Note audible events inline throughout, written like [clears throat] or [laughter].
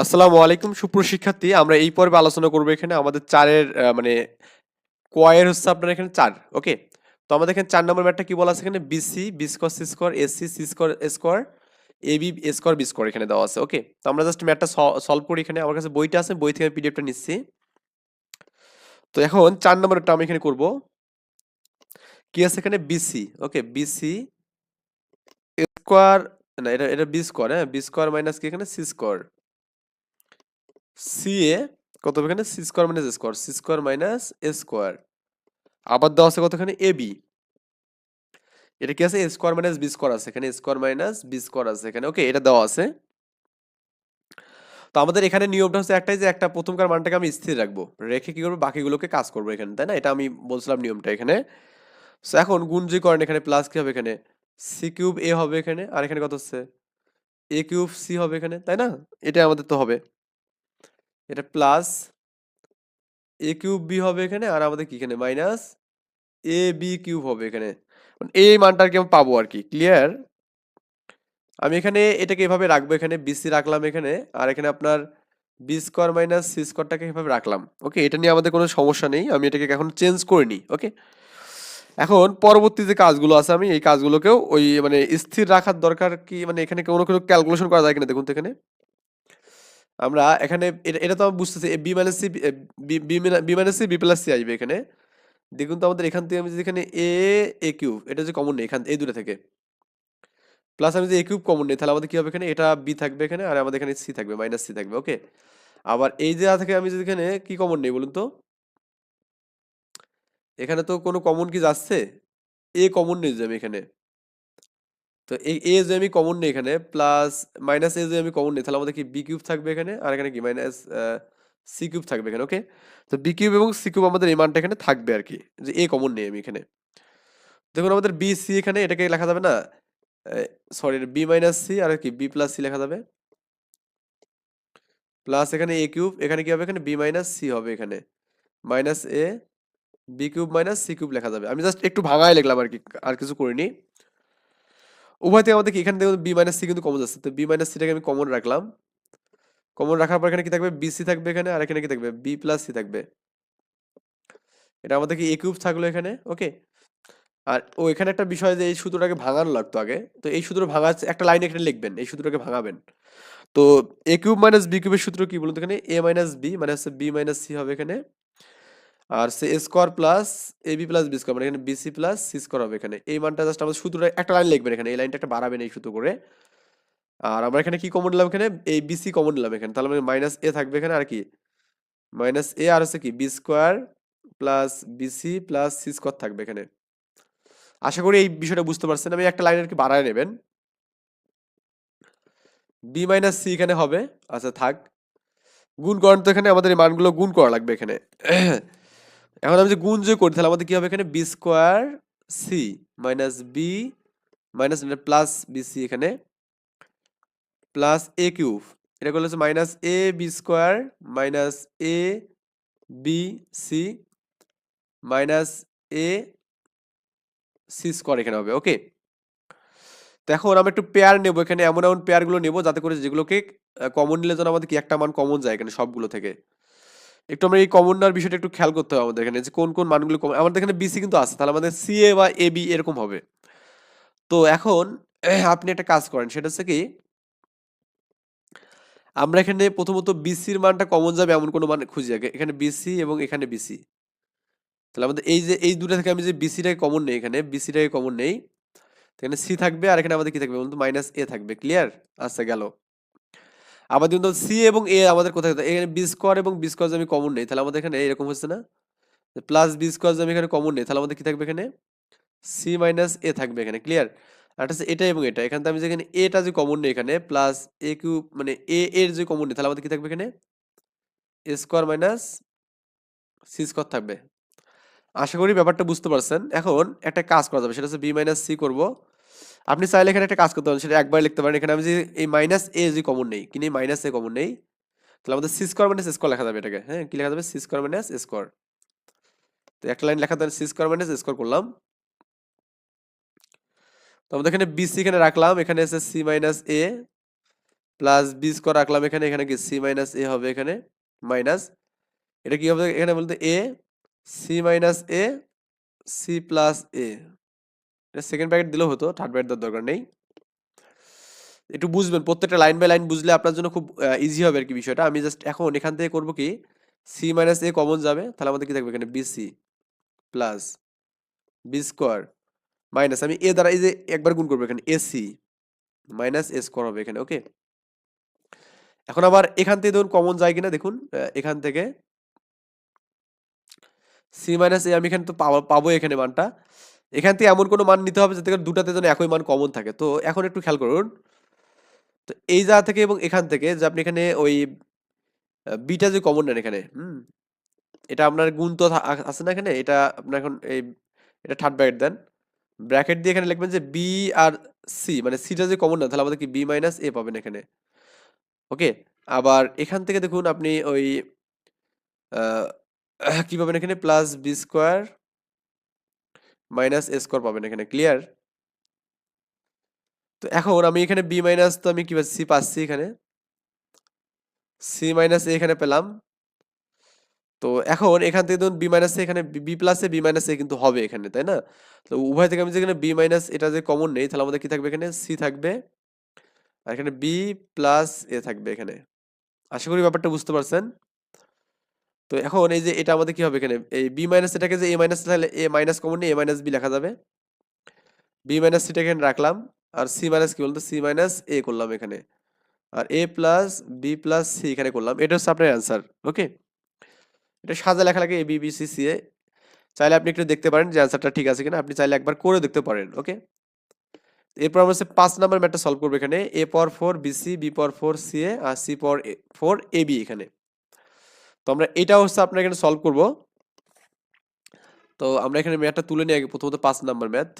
আসসালামু আলাইকুম সুপ্রশিক্ষার্থী আমরা এই পর্বে আলোচনা করব এখানে আমাদের চারের মানে কয়ের হচ্ছে আপনার এখানে চার, ওকে? তো আমাদের এখানে চার নম্বর ম্যাটটা কি বলা আছে এখানে? BC B square C square AC C square square, A B square B square এখানে দেওয়া আছে, ওকে? তো আমরা জাস্ট ম্যাটটা সলভ করি এখানে। আমার কাছে বইটা আছে, বই থেকে পিডিএফটা নিচ্ছি। তো এখন চার নম্বরটা আমি এখানে করব। কি আছে এখানে? বিসি ওকে? বিসি স্কোয়ার, না, এটা এটা বি স্কোয়ার হ্যাঁ? বি স্কোয়ার মাইনাস কি এখানে? C square. সি এ কত হবে এখানে? C square minus square C square minus A square আবার দেওয়া আছে কতখানে? এ বি এটা কি আছে? A square minus B square আছে এখানে। স্কোয়ার মাইনাস বি স্কোয়ার আছে এখানে। ওকে এটা দেওয়া আছে। তো আমাদের এখানে নিয়মটা হচ্ছে একটাই যে একটা প্রথমকার মানটাকে আমি স্থির রাখব। রেখে কি করব? বাকিগুলোকে কাজ করব এখানে, তাই না? এটা আমি বলছিলাম নিয়মটা এখানে। সো এখন গুণ করেন এখানে প্লাস কি হবে এখানে? সি কিউব এ হবে এখানে। আর এখানে কত হচ্ছে? এ কিউব সি হবে এখানে, তাই না? এটা আমাদের তো হবে। এটা প্লাস এ কিউব বি হবে এখানে আর আমাদের কি এখানে? মাইনাস এ বি কিউব হবে এখানে। মানে এই মানটা আর কি আমি পাবো আর কি ক্লিয়ার আমি এখানে এটাকে এভাবে রাখব, এখানে বিসি রাখলাম এখানে, আর এখানে আপনার বি স্কোয়ার মাইনাস সি স্কোয়ারটাকে এভাবে রাখলাম। ওকে এটা নিয়ে আমাদের কোনো সমস্যা নেই, আমি এটাকে এখন চেঞ্জ করিনি ওকে এখন পরবর্তী যে কাজগুলো আছে, আমি এই কাজগুলোকেও ওই মানে স্থির রাখার দরকার কি? মানে এখানে কোনো কোনো ক্যালকুলেশন করা যায় কিনা দেখুন তো এখানে। আমরা এখানে এটা তো বুঝতেছি B minus C B minus C, B plus C আসবে এখানে। দেখুন তো আমাদের এখান থেকে আমি যদি এখানে এ এ কিউব, এটা যে কমন নেই, এখান, এই দুটো থেকে। প্লাস আমি যদি এ কিউব কমন নেই, তাহলে আমাদের কী হবে এখানে? এটা বি থাকবে এখানে, আর আমাদের এখানে সি থাকবে মাইনাস সি থাকবে ওকে আবার এই যে থেকে আমি যদি এখানে কি কমন নেই বলুন তো? এখানে তো কোনো কমন কি যাচ্ছে? এ কমন নেই আমি এখানে। তো এই এ যে আমি কমন নেই এখানে প্লাস মাইনাস এ যে আমি কমন নেই, তাহলে আমাদের কি বি কিউব থাকবে এখানে? আর এখানে কি? মাইনাস সি কিউব থাকবে এখানে ওকে তো বি কিউব এবং সি কিউব আমাদের এই মানটা এখানে থাকবে আর কি, যে এ কমন নেই আমি এখানে। দেখুন আমাদের বি সি এখানে, এটাকে লেখা যাবে না সরি বি মাইনাস সি আর কি বি প্লাস সি লেখা যাবে। প্লাস এখানে এ কিউব এখানে কি হবে? এখানে বি মাইনাস সি হবে এখানে। Minus A B cube minus C cube লেখা যাবে। আমি জাস্ট একটু ভাঙায় লিখলাম আর কি, আর কিছু করিনি। উভয় থেকে আমাদের এখানে দেখুন বি মাইনাস সি কিন্তু কমন যাচ্ছে তো বি মাইনাস সিটাকে আমি কমন রাখলাম। কমন রাখার পর এখানে কি থাকবে? বি সি থাকবে এখানে, আর এখানে কি থাকবে? বি প্লাস সি থাকবে। এটা আমাদের কি এ কিউব থাকল এখানে? ওকে আর ও এখানে একটা বিষয় যে, এই সূত্রটাকে ভাঙানো লাগতো আগে। তো এই সূত্র ভাঙা একটা লাইন এখানে লিখবেন, এই সূত্রটাকে ভাঙাবেন। তো এ কিউব মাইনাস বি কিউবের সূত্র কি বলুন এখানে? এ মাইনাস বি মানে হচ্ছে বি মাইনাস সি হবে এখানে। আর C square plus A B plus B square মানে এখানে বিসি প্লাস সি স্কোয়ার হবে এখানে। এই মানটা জাস্ট আমাদের সূত্রটা একটা লাইন লিখবেন এখানে, এই লাইনটা একটা বাড়াবেন এই সূত্র করে। আর আমরা এখানে কি কমন নিলাম এখানে? এই বিসি কমন নিলাম এখানে। তাহলে মানে মাইনাস এ থাকবে এখানে আর কি? মাইনাস এ আর হচ্ছে কি? B square plus BC plus C square থাকবে এখানে। আশা করি এই বিষয়টা বুঝতে পারছেন। আমি একটা লাইন আর কি বাড়ায় নেবেন। বি মাইনাস সি এখানে হবে। আচ্ছা থাক। গুণ করেন তো এখানে আমাদের এই মানগুলো গুণ করা লাগবে এখানে। এখন আমি যে গুণ যে করি, তাহলে আমাদের কি হবে এখানে? B square C minus B minus plus BC এখানে। প্লাস এ কিউব এটা করলে হচ্ছে minus A B square minus A B C minus A C square এখানে হবে ওকে এখন আমরা একটু পেয়ার নেব, এখানে এমন এমন পেয়ারগুলো নেব, যাতে করে যেগুলোকে কমন নিলে যেন আমাদের কি একটা মান কমন যায় এখানে সবগুলো থেকে। একটু আমরা এই কমন বিষয়টা একটু খেয়াল করতে হবে আমাদের এখানে যে কোন কোন মানগুলো কমন আমাদের এখানে বিসি কিন্তু আছে, তাহলে আমাদের সি এ বা এ বি এরকম হবে। তো এখন, [clears throat] আপনি একটা কাজ করেন, সেটা হচ্ছে কি, আমরা এখানে প্রথমত বিসির মানটা কমন যাবে এমন কোনো মান খুঁজি আগে। এখানে বিসি এবং এখানে বিসি তাহলে আমাদের এই যে, এই দুটো থেকে আমি যে বিসিটাকে কমন নেই এখানে বিসিটাকে কমন নেই এখানে সি থাকবে আর এখানে আমাদের কি থাকবে মাইনাস এ থাকবে ক্লিয়ার আচ্ছা গেল। আবার কিন্তু সি এবং এ আমাদের কোথায় এখানে বি স্কোয়ার এবং বি স্কোয়ার আমি কমন নেই। তাহলে আমাদের এখানে এরকম হচ্ছে না? প্লাস বি স্কোয়ার আমি এখানে কমন নেই। তাহলে আমাদের কি থাকবে এখানে? সি মাইনাস এ থাকবে এখানে। ক্লিয়ার আর হচ্ছে এটা এবং এটা এখানে আমি যেখানে এটা যে কমন নেই এখানে প্লাস এ কিউব মানে এ এর যে কমন নেই, তাহলে আমাদের কি থাকবে এখানে? A square minus C square থাকবে। আশা করি ব্যাপারটা বুঝতে পারছেন। এখন একটা কাজ করা যাবে। সেটা হচ্ছে বি মাইনাস সি করব। আপনি চাইলে এখানে একটা কাজ করতে পারেন, সেটা একবার লিখতে পারেন। এখানে আমি যে, এই মাইনাস এ যে কমন নেই, কি নেই? মাইনাস এ কমন নেই। তাহলে আমাদের সি স্কোয়ার মাইনাস স্কোয়ার লেখা যাবে এটাকে হ্যাঁ? কি লেখা যাবে? সি স্কোয়ার মাইনাস স্কোয়ার তো একটা লাইন লেখা দেন সি স্কোয়ার মাইনাস স্কোয়ার করলাম। তো আমাদের এখানে বিসি এখানে রাখলাম, এখানে এসে C minus A plus B square রাখলাম এখানে এখানে কি সি মাইনাস এ হবে এখানে মাইনাস এটা কি হবে? এখানে বলতে A C minus A C plus A এটা সেকেন্ড প্যাকেট দিলেও হতো থার্ড ব্র্যাকেট দেওয়ার দরকার নেই। একটু বুঝবেন, প্রত্যেকটা লাইন বাই লাইন বুঝলে আপনার জন্য খুব ইজি হবে আর কি বিষয়টা। আমি জাস্ট এখন এখান থেকে করব কি সি মাইনাস এ কমন যাবে, তাহলে আমাদের কি থাকবে এখানে? BC plus B square minus আমি এ দ্বারা এই যে একবার গুণ করব এখানে এসি মাইনাস এ স্কোয়ার হবে এখানে ওকে এখন আবার এখান থেকে ধরুন কমন যায় কিনা, দেখুন এখান থেকে সি মাইনাস এ আমি এখানে তো পাবো এখানে মানটা। এখান থেকে এমন কোনো মান নিতে হবে যাতে করে দুটাতে যেন একই মান কমন থাকে। তো এখন একটু খেয়াল করুন। তো এই জায়গা থেকে এবং এখান থেকে যে আপনি এখানে ওই বিটা যে কমন নেন এখানে, হুম? এটা আপনার গুণ তো আছে না এখানে? এটা আপনার এখন এই, এটা থার্ড ব্র্যাকেট দেন। ব্র্যাকেট দিয়ে এখানে লিখবেন যে বি আর সি মানে সিটা যে কমন না তাহলে আমাদের কি বি মাইনাস এ পাবেন এখানে। ওকে আবার এখান থেকে দেখুন আপনি ওই কি পাবেন এখানে? Plus B square minus A square পাবেন এখানে ক্লিয়ার তো এখন আমি এখানে বি মাইনাস তো আমি কি সি পাচ্ছি এখানে। সি মাইনাস এ এখানে পেলাম। তো এখন এখান থেকে ধরুন বি মাইনাস এখানে বি প্লাসে বি মাইনাস এ কিন্তু হবে এখানে, তাই না? তো উভয় থেকে আমি যেখানে বি মাইনাস এটা যে কমন নেই, তাহলে আমাদের কি থাকবে এখানে? সি থাকবে। আর এখানে বি প্লাস এ থাকবে এখানে। আশা করি ব্যাপারটা বুঝতে পারছেন? তো এখন এই যে এটা আমাদের কি হবে এখানে? এই বি মাইনাস এটাকে যে এ মাইনাস তাহলে এ মাইনাস কমন নিয়ে এ মাইনাস বি লেখা যাবে। বি মাইনাস সিটা এখানে রাখলাম। আর সি মাইনাস কি বলতো? সি মাইনাস এ করলাম এখানে। আর A plus B plus C এখানে করলাম। এটা হচ্ছে আপনার অ্যান্সার ওকে এটা সাজা লেখা লাগে A B B C C A. চাইলে আপনি একটু দেখতে পারেন যে অ্যান্সারটা ঠিক আছে কিনা। আপনি চাইলে একবার করে দেখতে পারেন ওকে এরপর আমরা হচ্ছে পাঁচ নাম্বার ম্যাটটা সলভ করব এখানে। A power four BC B power four C A, R C power four A B এখানে। তো আমরা এটা হচ্ছে আপনার এখানে সলভ করব। তো আমরা এখানে ম্যাথটা তুলে নিয়ে আগে প্রথমত পাঁচ নাম্বার ম্যাথ।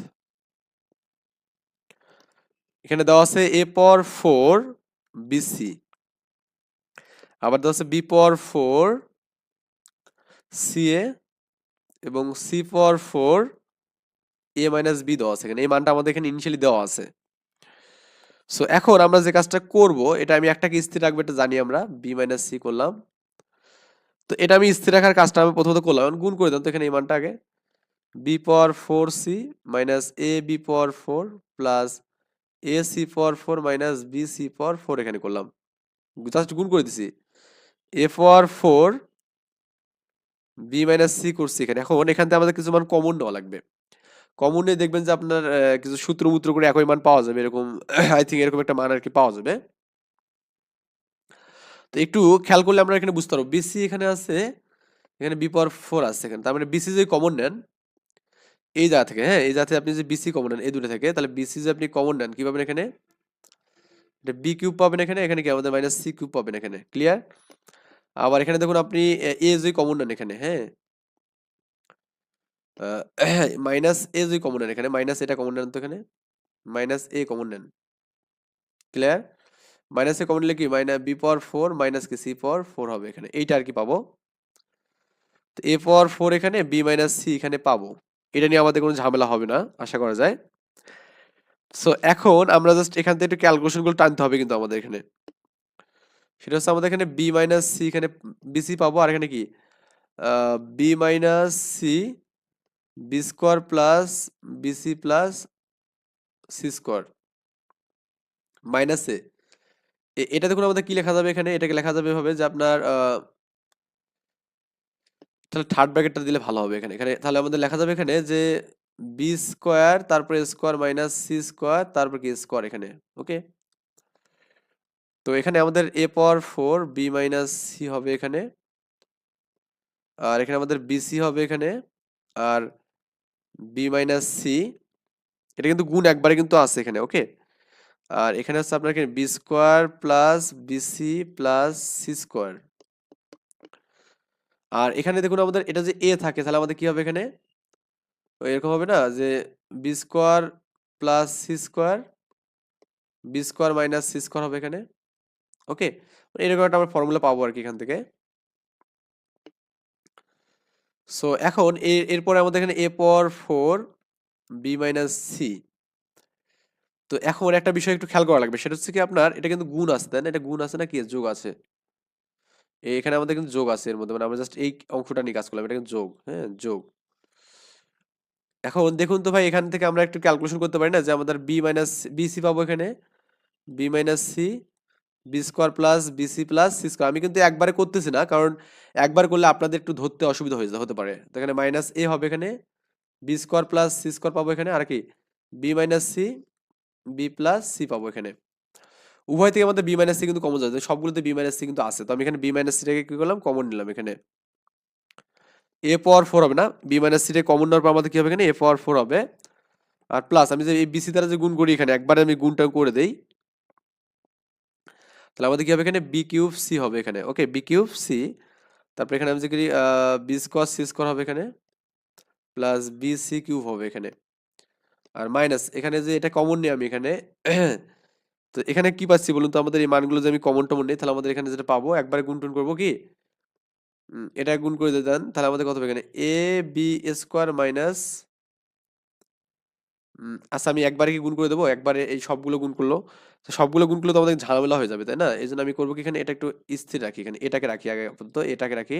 এখানে দেওয়া আছে এ পাওয়ার ফোর বিসি আবার দেওয়া আছে B power four C A এবং C power four A minus B দেওয়া আছে এখানে। এই মানটা আমাদের এখানে ইনিশিয়ালি দেওয়া আছে। সো এখন আমরা যে কাজটা করব, এটা আমি একটাকে স্থির রাখব এটা জানি আমরা। বি মাইনাস সি করলাম। তো এটা আমি স্থির রাখার কাজটা আমি প্রথমত করলাম। গুণ করে দিলাম তো এখানে এই মানটা আগে। B power four C minus A B power four plus A C power four minus B C power four এখানে করলাম। জাস্ট গুণ করে দিছি। A power four B minus C করছি এখানে। এখন এখান থেকে আমাদের কিছু মান কমন নেওয়া লাগবে। কমনে দেখবেন যে আপনার কিছু সূত্র মূত্র করে একই মান পাওয়া যাবে। এরকম [coughs] আই থিঙ্ক এরকম একটা মান আর কি পাওয়া যাবে। তো একটু খেয়াল করলে আমরা এখানে বুঝতে পারব। বিসি এখানে আছে, এখানে বি পাওয়ার ফোর আছে এখানে। তার মানে বিসি যদি কমন নেন, এই জায়গা থেকে হ্যাঁ এই জায়গা থেকে আপনি যে বিসি কমন নেন, এই দুটো থেকে, তাহলে বিসি যে আপনি কমন নেন, কি পাবেন এখানে? এটা বি কিউব পাবেন এখানে এখানে কি আমাদের মাইনাস সি কিউব পাবেন এখানে ক্লিয়ার আবার এখানে দেখুন আপনি, এ যদি কমন নেন এখানে হ্যাঁ? মাইনাস এ [clears throat] যদি কমন নেন এখানে মাইনাস এটা কমন নেন তো এখানে? মাইনাস এ কমন নেন। ক্লিয়ার মাইনাস কমন কি? Minus B power four minus কি? সি পাওয়ার ফোর হবে এখানে। এইটা আর কি পাবো? তো এ পাওয়ার ফোর এখানে বি মাইনাস সি এখানে পাবো। এটা নিয়ে আমাদের কোনো ঝামেলা হবে না, আশা করা যায়। সো এখন আমরা জাস্ট এখান থেকে একটু ক্যালকুলেশনগুলো টানতে হবে কিন্তু আমাদের এখানে। সেটা হচ্ছে আমাদের এখানে বি মাইনাস সি এখানে বিসি পাবো, আর এখানে কি? B minus C B square plus BC plus C square মাইনাসে এটা দেখুন আমাদের কি লেখা যাবে এখানে? এটাকে লেখা যাবে হবে যে আপনার তাহলে থার্ড ব্র্যাকেটটা দিলে ভালো হবে এখানে। এখানে তাহলে আমাদের লেখা যাবে এখানে যে বি স্কোয়ার তারপরে স্কোয়ার মাইনাস সি স্কোয়ার তারপর কি স্কোয়ার এখানে ওকে তো এখানে আমাদের A power four B minus C হবে এখানে। আর এখানে আমাদের বিসি হবে এখানে। আর বি মাইনাস সি এটা কিন্তু গুণ একবারে কিন্তু আছে এখানে ওকে আর এখানে হচ্ছে আপনার B square plus BC plus C square আর এখানে দেখুন আমাদের এটা যে এ থাকে, তাহলে আমাদের কি হবে এখানে? এরকম হবে না যে B square plus C square B square minus C square হবে এখানে। ওকে এরকম একটা আমরা ফর্মুলা পাবো আর কি এখান থেকে। সো এখন এর এরপরে আমাদের এখানে A power four B minus C তো এখন একটা বিষয় একটু খেয়াল করা লাগবে। সেটা হচ্ছে কি আপনার, এটা কিন্তু গুণ আছে, তাই না? এটা গুণ আছে না কি যোগ আছে। এখানে আমাদের কিন্তু যোগ আছে এর মধ্যে। মানে আমরা জাস্ট এই অংশটা নিয়ে কাজ করলাম। এটা কিন্তু যোগ হ্যাঁ? যোগ। এখন দেখুন তো ভাই, এখান থেকে আমরা একটু ক্যালকুলেশন করতে পারি না যে আমাদের বি মাইনাস বিসি পাবো এখানে? B minus C B square plus BC plus C square আমি কিন্তু একবারে করতেছি না, কারণ একবার করলে আপনাদের একটু ধরতে অসুবিধা হয়ে, হতে পারে। তো এখানে মাইনাস এ হবে এখানে। B square plus C square পাবো এখানে। আর কি? B minus C B plus C পাবো এখানে। উভয় থেকে আমাদের বি মাইনাস সি কিন্তু কমন যাচ্ছে সবগুলোতে বি মাইনাস সি কিন্তু আছে। তো আমি এখানে বি মাইনাস সিটাকে কি করলাম? কমন নিলাম এখানে। এ পাওয়ার ফোর হবে না? বি মাইনাস সিটাকে কমন নেওয়ার পর আমাদের কি হবে এখানে? এ পাওয়ার ফোর হবে। আর প্লাস আমি যে এই বিসি দ্বারা যে গুণ করি এখানে, একবারে আমি গুণটা করে দেই। তাহলে আমাদের কি হবে এখানে? বি কিউব সি হবে এখানে। ওকে বি কিউব সি তারপর এখানে আমি যে করি বি স্কোয়ার সি স্কোয়ার হবে এখানে। প্লাস বি সি কিউব হবে এখানে। আর মাইনাস এখানে যে এটা কমন নেই আমি এখানে। [clears throat] তো এখানে কি পাচ্ছি বলুন তো? আমাদের এই মানগুলো যে আমি কমন টমন নেই, তাহলে আমাদের এখানে যেটা পাবো, একবারে গুণ টুন করব কি? এটা গুণ করে দেন, তাহলে আমাদের কত হবে এখানে? এ বি স্কোয়ার মাইনাস আচ্ছা আমি একবারে কি গুণ করে দেবো? একবারে এই সবগুলো গুণ করল। তো সবগুলো গুণ করলে তো আমাদের ঝামেলা হয়ে যাবে, তাই না? এই জন্য আমি করব কি এখানে? এটা একটু স্থির রাখি এখানে, এটাকে রাখি আগে আপাতত, এটাকে রাখি।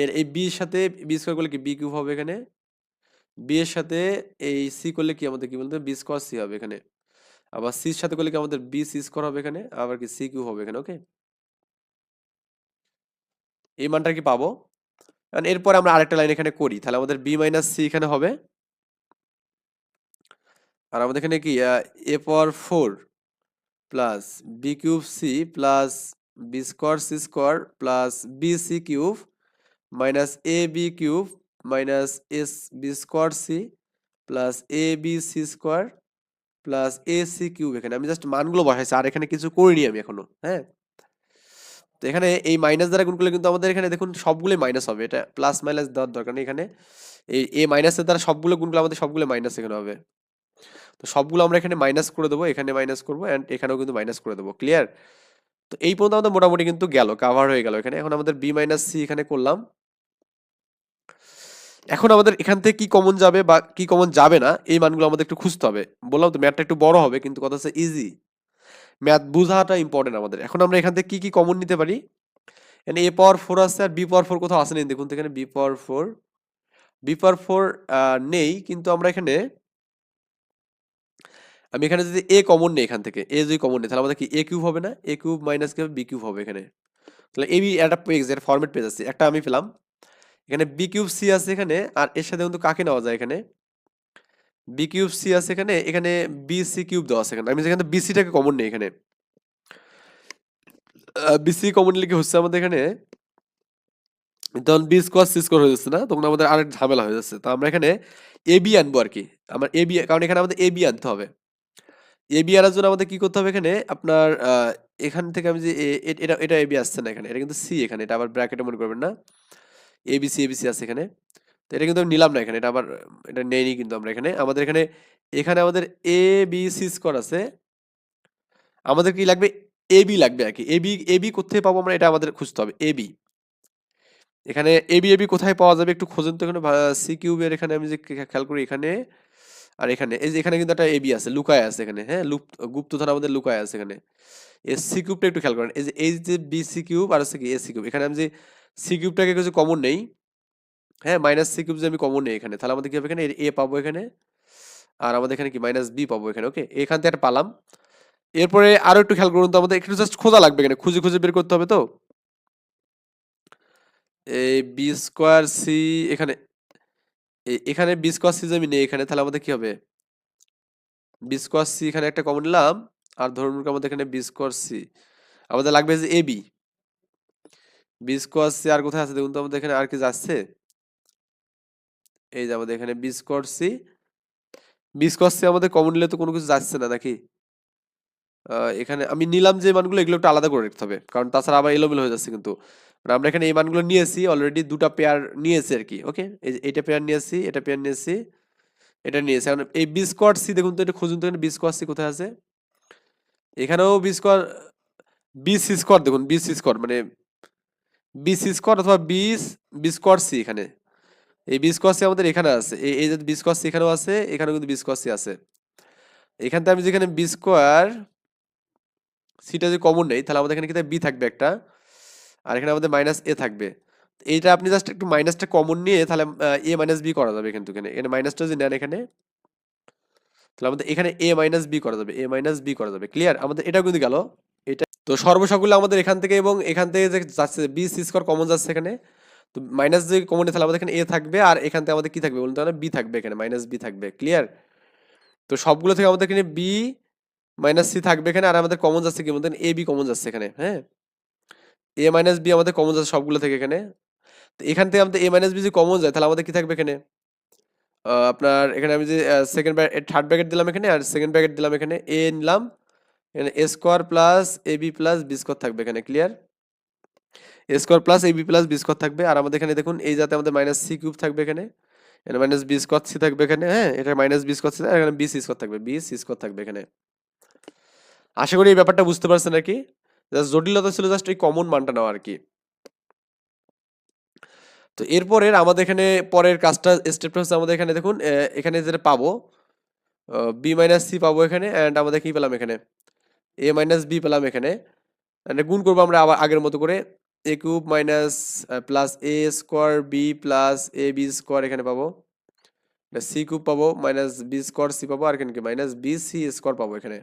এর এই বি এর সাথে বি স্কোয়ার করলে কি? বি কিউব হবে এখানে। বি এর সাথে এই সি করলে কি আমাদের কি বলতে? বি স্কোয়ার সি হবে এখানে। আবার সির সাথে করলে কি আমাদের বি সি স্কোয়ার হবে এখানে? আবার কি সি কিউ হবে এখানে? ওকে এই মানটা কি পাবো? কারণ এরপর আমরা আরেকটা লাইন এখানে করি। তাহলে আমাদের বি মাইনাস সি এখানে হবে। আর আমাদের এখানে কি? A power four plus b cube c plus b square c square plus b c cube minus a b cube minus s b square c plus a b c square plus a c cube এখানে। আমি just মানগুলো বসাইছি, আর এখানে কিছু করিনি আমি এখনও হ্যাঁ? তো এখানে এই মাইনাস দ্বারা গুণ করলে কিন্তু আমাদের এখানে দেখুন সবগুলোই মাইনাস হবে, এটা প্লাস মাইনাস দেওয়ার দরকার নেই এখানে। এই এ মাইনাসের দ্বারা সবগুলো গুণ করলে আমাদের সবগুলো মাইনাস এখানে হবে। তো সবগুলো আমরা এখানে মাইনাস করে দেবো, এখানে মাইনাস করব অ্যান্ড এখানেও কিন্তু মাইনাস করে দেবো ক্লিয়ার তো এই পর্যন্ত আমাদের মোটামুটি কিন্তু গেল কাভার হয়ে গেল এখানে। এখন আমাদের বি মাইনাস সি এখানে করলাম। এখন আমাদের এখান থেকে কি কমন যাবে বা কি কমন যাবে না, এই মানগুলো আমাদের একটু খুঁজতে হবে। বললাম তো ম্যাথটা একটু বড় হবে, কিন্তু কথা হচ্ছে ইজি ম্যাথ বোঝাটা ইম্পর্টেন্ট আমাদের। এখন আমরা এখান থেকে কি কি কমন নিতে পারি? এখানে এ পাওয়ার ফোর আছে আর বি পাওয়ার ফোর কোথাও আসেনি। দেখুন তো এখানে b power four b power four নেই, কিন্তু আমরা এখানে, আমি এখানে যদি এ কমন নেই এখান থেকে এ যদি কমন নেই, তাহলে আমাদের কি এ কিউব হবে না? এ কিউব মাইনাস কি হবে বি কিউব হবে এখানে। তাহলে এ এবি একটা পেজ এর ফরম্যাট পেজ আছে, একটা আমি পেলাম। এখানে বি কিউব সি আছে এখানে, আর এর সাথে কিন্তু কাকে নেওয়া যায় এখানে? বি কিউব সি আছে এখানে এখানে বি সি কিউব দেওয়া আছে এখানে। আমি যেখানে বিসিটাকে কমন নেই এখানে। বিসি কমন কি হচ্ছে আমাদের এখানে? তখন বি স্কোয়ার সি স্কোয়ার হয়ে যাচ্ছে না, তখন আমাদের আরেক ঝামেলা হয়ে যাচ্ছে। তো আমরা এখানে এ বি আনব আর কি। আমার এ বি কারণ এখানে আমাদের এ বি আনতে হবে। এ বি আনার জন্য আমাদের কি করতে হবে এখানে? আপনার এখান থেকে আমি যে এটা এটা এ বি আসছে না এখানে। এটা কিন্তু সি এখানে, এটা আবার ব্র্যাকেটে মনে করবেন না। A b c a b c আছে এখানে। তো এটা কিন্তু আমি নিলাম না এখানে, এটা আবার, এটা নেইনি কিন্তু আমরা এখানে। আমাদের এখানে এখানে আমাদের এ বি সি স্কোয়ার আছে। আমাদের কি লাগবে? এ বি লাগবে আর কি। এ বি এ বি কোথায় পাবো আমরা এটা আমাদের খুঁজতে হবে। এ বি এখানে এ বি এ বি কোথায় পাওয়া যাবে একটু খোঁজেন তো এখানে সি কিউবের এখানে আমি যে খেয়াল করি এখানে, আর এখানে, এই যে এখানে কিন্তু একটা এবি আছে, লুকায় আছে এখানে হ্যাঁ? লুপ, গুপ্তধন আমাদের লুকায় আছে এখানে। এস সি কিউবটা একটু খেয়াল করেন, এই যে এই যে বি সি কিউব আর আছে কি এ সি কিউব এখানে আমি যে সি কিউবটাকে কিছু কমন নেই। হ্যাঁ মাইনাস সি কিউব যে আমি কমন নেই এখানে। তাহলে আমাদের কি হবে এখানে? এ পাবো এখানে। আর আমাদের এখানে কি? মাইনাস বি পাবো এখানে। ওকে এখান থেকে একটা পালাম। এরপরে আরও একটু খেয়াল করুন তো, আমাদের একটু জাস্ট খোঁজা লাগবে এখানে। খুঁজে খুঁজে বের করতে হবে তো। এই বি স্কোয়ার সি এখানে এখানে বি স্কোয়ার সি যে আমি নেই এখানে, তাহলে আমাদের কি হবে? বি স্কোয়ার সি এখানে একটা কমন নিলাম। আর ধরুন আমাদের এখানে বি স্কোয়ার সি আমাদের লাগবে যে a b b square c আর কোথায় আছে? দেখুন তো আমাদের এখানে আর কি যাচ্ছে? এই যে আমাদের এখানে b square c. B c আমাদের কমন তো কোনো কিছু যাচ্ছে না নাকি? এখানে আমি নিলাম যে মানগুলো, এগুলো একটু আলাদা করে রাখতে হবে। কারণ তাছাড়া আবার এলোমেলো হয়ে যাচ্ছে কিন্তু। মানে আমরা এখানে এই মানগুলো নিয়েছি অলরেডি দুটা পেয়ার নিয়েছি আর কি ওকে এই যে এইটা পেয়ার নিয়েছি, এটা পেয়ার নিয়েছি, এটা নিয়েছি। এখন এই বি স্কোয়ার সি, দেখুন তো এটা খুঁজুন তো বি স্কোয়ার সি কোথায় আছে? এখানেও b square b c square দেখুন বি সি স্কোয়ার মানে বি সি স্কোয়ার অথবা বি বি স্কোয়ার সি এখানে। এই বি স্কোয়ার সি আমাদের এখানে আছে। এই এই যে বি স্কোয়ার সি এখানেও আছে, এখানেও কিন্তু বি স্কোয়ার সি আছে। এখান আমি যেখানে বি স্কোয়ার সিটা যদি কমন নেই, তাহলে আমাদের এখানে কিন্তু বি থাকবে একটা। আর এখানে আমাদের মাইনাস এ থাকবে। এইটা আপনি জাস্ট একটু মাইনাসটা কমন নিয়ে, তাহলে এ মাইনাস বি করা যাবে কিন্তু এখানে এখানে মাইনাসটা যদি নেন এখানে, তাহলে আমাদের এখানে এ মাইনাস বি করা যাবে। এ মাইনাস বি করা যাবে। ক্লিয়ার আমাদের এটা কিন্তু গেল। এটা তো সর্বসকলে আমাদের এখান থেকে এবং এখান থেকে যে যাচ্ছে বি সি স্কোয়ার কমন যাচ্ছে এখানে, তো মাইনাস যে কমন তাহলে আমাদের এখানে এ থাকবে আর এখান থেকে আমাদের কি থাকবে বলুন তাহলে বি থাকবে এখানে মাইনাস বি থাকবে ক্লিয়ার তো সবগুলো থেকে আমাদের এখানে বি মাইনাস সি থাকবে এখানে আর আমাদের কমন যাচ্ছে কি? আমাদের এ বি কমন যাচ্ছে এখানে হ্যাঁ? এ মাইনাস বি আমাদের কমন যাচ্ছে সবগুলো থেকে এখানে। তো এখান থেকে আমাদের এ মাইনাস বি যদি কমন যায়, তাহলে আমাদের কি থাকবে এখানে? আপনার এখানে আমি যে সেকেন্ড থার্ড ব্র্যাকেট দিলাম এখানে আর সেকেন্ড ব্র্যাকেট দিলাম এখানে এ নিলাম এখানে a square plus a b plus b square থাকবে এখানে, clear? A square plus a b plus b square থাকবে। আর আমাদের এখানে দেখুন, এই যাতে আমাদের মাইনাস সি কিউব থাকবে এখানে। এখানে মাইনাস বি স্কোয়ার সি থাকবে এখানে হ্যাঁ? এটা মাইনাস বি স্কোয়ার সি এখানে বি সি স্কোয়ার থাকবে বি সি স্কোয়ার থাকবে এখানে। আশা করি এই ব্যাপারটা বুঝতে পারছেন আর কি? জাস্ট জটিলতা ছিল জাস্ট এই কমন মানটা নেওয়া আর কি। তো এরপরের আমাদের এখানে পরের কাজটা স্টেপটা হচ্ছে আমাদের এখানে দেখুন এখানে যেটা পাবো বি মাইনাস সি পাবো এখানে অ্যান্ড আমাদের কি পেলাম এখানে? এ মাইনাস বি পেলাম এখানে। and গুণ করব আমরা আবার আগের মতো করে। A cube minus plus a square b plus a b square এখানে পাবো। সি কিউব পাবো মাইনাস বি স্কোয়ার সি পাবো, আর এখানে কি? মাইনাস বি সি স্কোয়ার পাবো এখানে।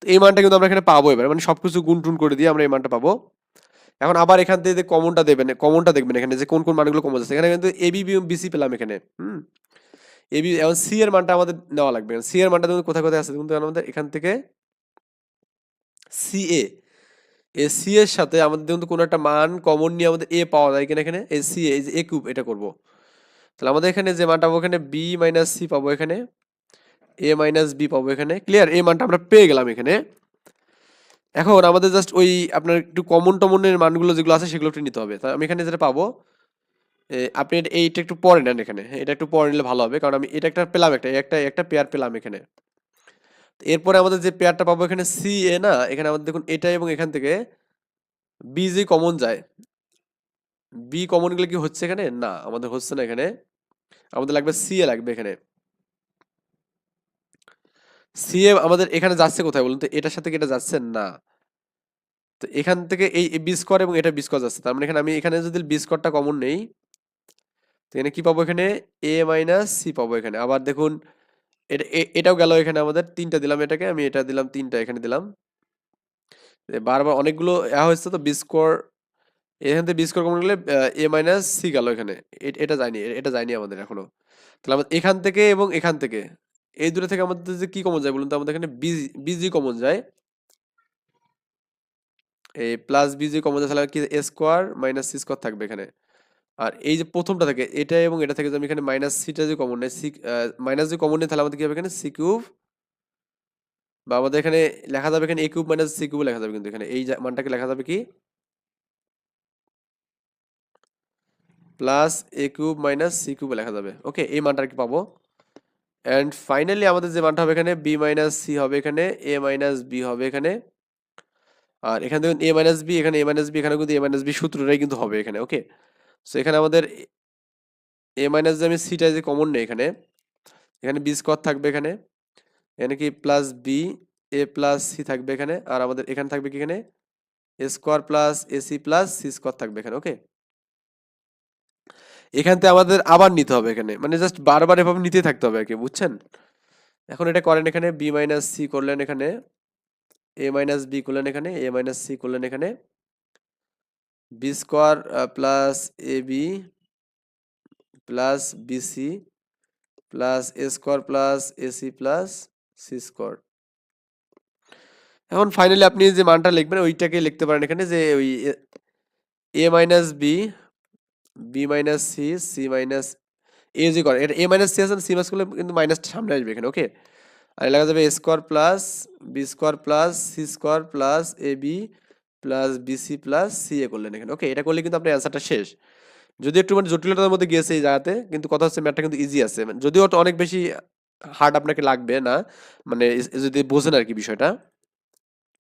তো এই মানটা কিন্তু আমরা এখানে পাবো এবার। মানে সবকিছু গুণ টুন করে দিয়ে আমরা এই মানটা পাবো। এখন আবার এখান থেকে কমনটা দেবেন কমনটা দেখবেন এখানে যে কোন কোন মানগুলো কমন যাচ্ছে এখানে কিন্তু এবি বিসি পেলাম এখানে। হুম? এবি এখন সি এর মানটা আমাদের নেওয়া লাগবে। সি এর মানটা কোথায় কোথায় আছে? কিন্তু আমাদের এখান থেকে সি এ সি এর সাথে আমাদের কিন্তু কোনো একটা মান কমন নিয়ে আমাদের এ পাওয়া যায় কিনা এখানে? A C A A cube এটা করব। তাহলে আমাদের এখানে যে মানটা পাবো এখানে বি মাইনাস সি পাবো এখানে। এ মাইনাস বি পাবো এখানে। ক্লিয়ার এ মানটা আমরা পেয়ে গেলাম এখানে। এখন আমাদের জাস্ট ওই আপনার একটু কমন টমনের মানগুলো যেগুলো আছে সেগুলো একটু নিতে হবে। তাই আমি এখানে যেটা পাবো আপনি এইটা একটু পরে নেন এখানে। এটা একটু পরে নিলে ভালো হবে। কারণ আমি এটা একটা পেলাম একটা একটা একটা পেয়ার পেলাম এখানে। এরপরে আমাদের যে পেয়ারটা পাবো এখানে সি এ না, এখানে আমাদের দেখুন এটা এবং এখান থেকে বি যে কমন যায়। বি কমন গেলে কি হচ্ছে এখানে? না, আমাদের হচ্ছে না এখানে। আমাদের লাগবে সি এ লাগবে এখানে। সি এ আমাদের এখানে যাচ্ছে কোথায় বলুন তো? এটার সাথে কি এটা যাচ্ছে? না। তো এখান থেকে এই বি এবং এটা বি স্কোয়ার যাচ্ছে। তার মানে এখানে আমি এখানে যদি বি স্কোয়ারটা কমন নেই, তো এখানে কি পাবো এখানে? এ মাইনাস সি পাবো এখানে। আবার দেখুন এটা, এ- এটাও গেল এখানে আমাদের তিনটা দিলাম এটাকে, আমি এটা দিলাম তিনটা, এখানে দিলাম। বারবার অনেকগুলো ইয়া হয়েছে তো বি স্কোয়ার এখান থেকে বি স্কোয়ার কমন গেলে এ মাইনাস সি গেল এখানে। এটা যায়নি এটা যায়নি আমাদের এখনও। তাহলে আমাদের এখান থেকে এবং এখান থেকে, এই দুটো থেকে আমাদের যে কি কমন যায় বলুন তো? আমাদের এখানে বিজি বিজি কমন যায়। এই প্লাস বিজি কমন যায়, তাহলে কি a square minus c square থাকবে এখানে। আর এই যে প্রথমটা থেকে, এটা এবং এটা থেকে যে আমি এখানে মাইনাস সিটা যে কমন নেই সি মাইনাস যে কমন নেই, তাহলে আমাদের কি হবে এখানে? সি কিউব বা আমাদের এখানে লেখা যাবে এখানে a cube minus c cube লেখা যাবে কিন্তু এখানে। এই মানটাকে লেখা যাবে কি? Plus a cube minus c cube লেখা যাবে। ওকে এই মানটা আর কি পাবো? অ্যান্ড ফাইনালি আমাদের যে মানটা হবে এখানে বি মাইনাস সি হবে এখানে এ মাইনাস বি হবে এখানে। আর এখানে দেখুন এ মাইনাস বি এখানে এ মাইনাস বি এখানে কিন্তু এ মাইনাস বি সূত্রটাই কিন্তু হবে এখানে। ওকে সো এখানে আমাদের এ মাইনাস যে আমি সিটা যে কমন নেই এখানে এখানে বি স্কোয়ার থাকবে এখানে এখানে কি plus b a plus c থাকবে এখানে, আর আমাদের এখানে থাকবে কি এখানে? A square plus a c plus c square থাকবে এখানে ওকে এখান থেকে আমাদের আবার নিতে হবে এখানে মানে জাস্ট বারবার এভাবে নিতে থাকতে হবে আর কি, বুঝছেন? এখন এটা করেন এখানে বি মাইনাস সি করলেন এখানে এ মাইনাস বি করলেন এখানে এ মাইনাস সি করলেন এখানে b square plus a b, plus b c plus a square, plus a c plus c square. এখন ফাইনালি আপনি যে মানটা লিখবেন ওইটাকে লিখতে পারেন এখানে যে ওই a minus b b minus c c minus a যে করে, এটা এ মাইনাস সি আছে, সি মাইনাস করলে কিন্তু মাইনাসটা সামনে আসবে এখানে ওকে আর লেখা যাবে a square plus b square plus c square plus a b plus b c plus c a করলেন এখানে। ওকে এটা করলে কিন্তু আপনার অ্যান্সারটা শেষ। যদি একটু মানে জটিলতার মধ্যে গিয়েছে এই জায়গাতে, কিন্তু কথা হচ্ছে ম্যাথটা কিন্তু ইজি আছে। যদিও অনেক বেশি হার্ড আপনাকে লাগবে না মানে যদি বোঝেন আর কি বিষয়টা।